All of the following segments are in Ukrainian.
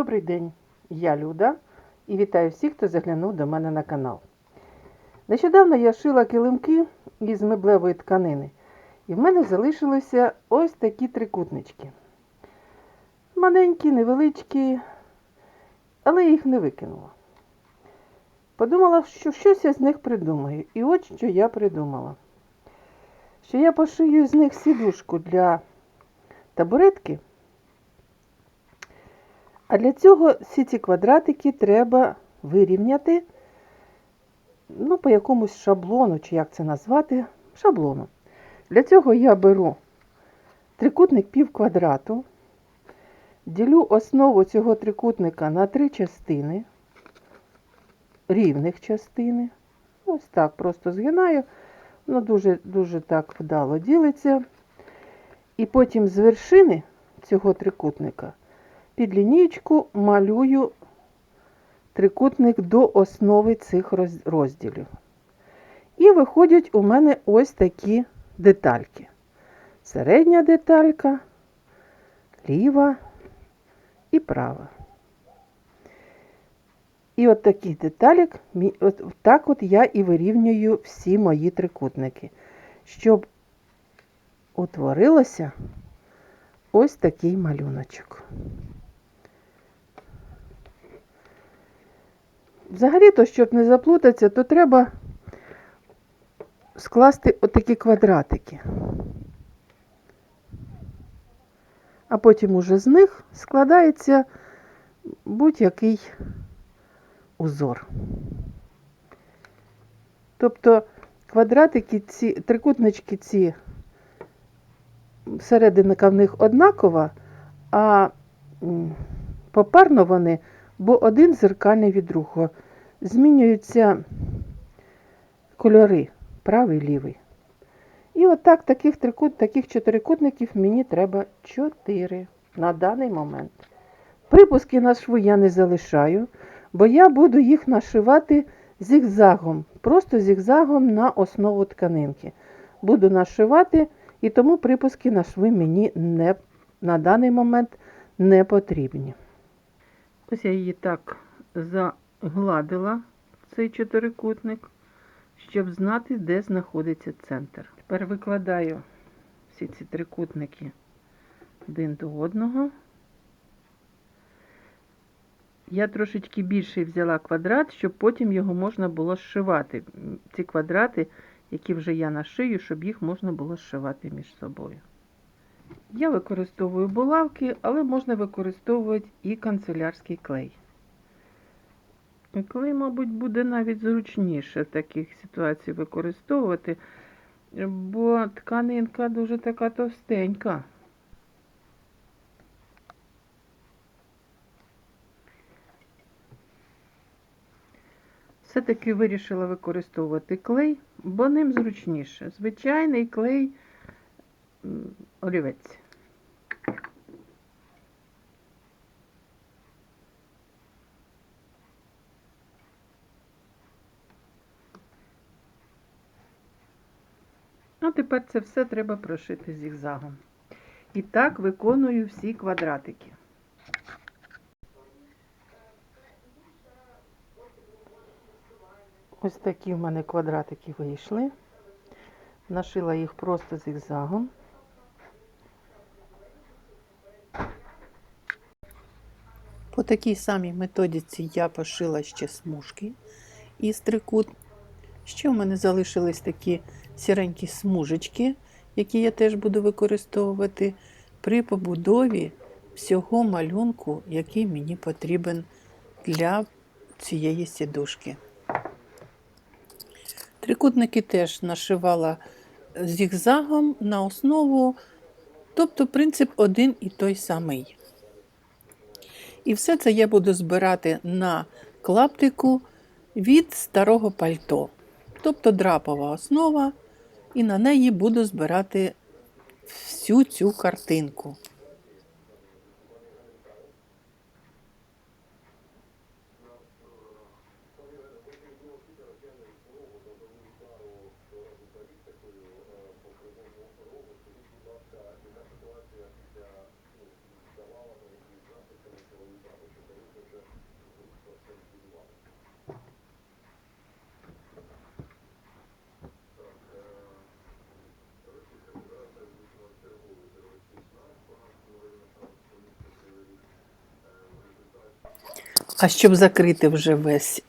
Добрий день, я Люда і вітаю всіх, хто заглянув до мене на канал. Нещодавно я шила килимки із меблевої тканини, і в мене залишилися ось такі трикутнички. Маленькі, невеличкі, але їх не викинула. Подумала, що щось я з них придумаю. І от що я придумала. Що я пошию з них сідушку для табуретки. А для цього всі ці квадратики треба вирівняти ну, по якомусь шаблону, чи як це назвати, шаблону. Для цього я беру трикутник пів квадрату, ділю основу цього трикутника на три частини, рівних частини. Ось так просто згинаю, воно дуже, дуже так вдало ділиться. І потім з вершини цього трикутника під лінійку малюю трикутник до основи цих розділів. І виходять у мене ось такі детальки. Середня деталька, ліва і права. І от таких деталік, от так от я і вирівнюю всі мої трикутники, щоб утворилося ось такий малюночок. Взагалі-то, щоб не заплутатися, то треба скласти отакі квадратики. А потім уже з них складається будь-який узор. Тобто квадратики ці, трикутнички ці серединка в них однакова, а попарно вони бо один зеркальний від другого. Змінюються кольори, правий лівий. І отак таких трикут, таких чотирикутників мені треба чотири на даний момент. Припуски на шву я не залишаю, бо я буду їх нашивати зігзагом, просто зігзагом на основу тканинки. Буду нашивати, і тому припуски на шви мені не, на даний момент не потрібні. Ось я її так загладила, цей чотирикутник, щоб знати, де знаходиться центр. Тепер викладаю всі ці трикутники один до одного. Я трошечки більший взяла квадрат, щоб потім його можна було зшивати. Ці квадрати, які вже я нашию, щоб їх можна було зшивати між собою. Я використовую булавки, але можна використовувати і канцелярський клей. Клей, мабуть, буде навіть зручніше таких ситуаціях використовувати, бо тканинка дуже така товстенька. Все-таки вирішила використовувати клей, бо ним зручніше. Звичайний клей олівець. А тепер це все треба прошити зігзагом. І так виконую всі квадратики. Ось такі в мене квадратики вийшли. Нашила їх просто зігзагом. По такій самій методиці я пошила ще смужки із трикут. Ще в мене залишились такі сіренькі смужечки, які я теж буду використовувати при побудові всього малюнку, який мені потрібен для цієї сідушки. Трикутники теж нашивала зігзагом на основу, тобто принцип один і той самий. І все це я буду збирати на клаптику від старого пальто, тобто драпова основа, і на неї буду збирати всю цю картинку. А щоб закрити вже весь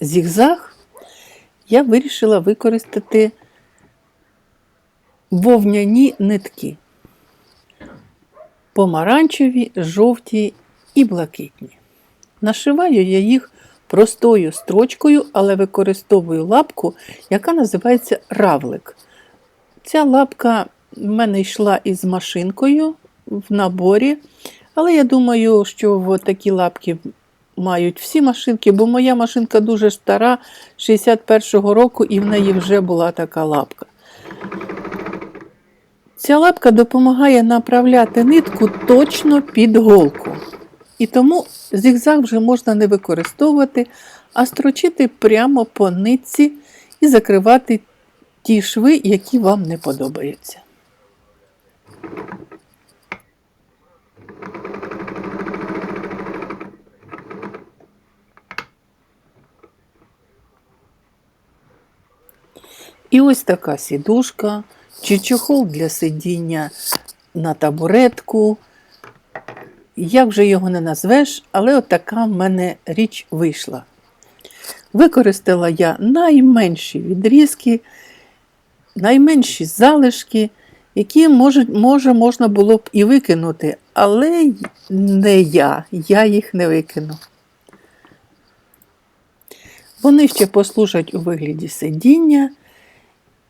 зігзаг, я вирішила використати вовняні нитки. Помаранчеві, жовті і блакитні. Нашиваю я їх простою строчкою, але використовую лапку, яка називається равлик. Ця лапка в мене йшла із машинкою в наборі, але я думаю, що от такі лапки мають всі машинки, бо моя машинка дуже стара, 61-го року, і в неї вже була така лапка. Ця лапка допомагає направляти нитку точно під голку. І тому зігзаг вже можна не використовувати, а строчити прямо по нитці і закривати ті шви, які вам не подобаються. І ось така сідушка чи чохол для сидіння на табуретку. Як вже його не назвеш, але от така в мене річ вийшла. Використала я найменші відрізки, найменші залишки, які може, може можна було б і викинути, але не я, я їх не викину. Вони ще послужать у вигляді сидіння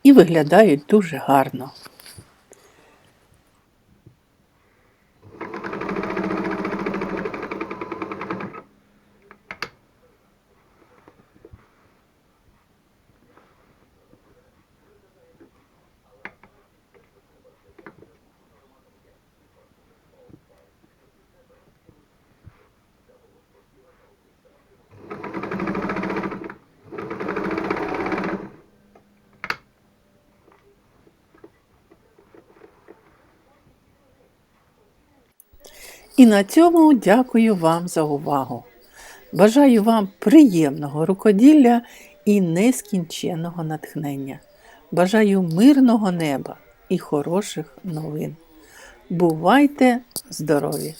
і виглядають дуже гарно. І на цьому дякую вам за увагу. Бажаю вам приємного рукоділля і нескінченного натхнення. Бажаю мирного неба і хороших новин. Бувайте здорові!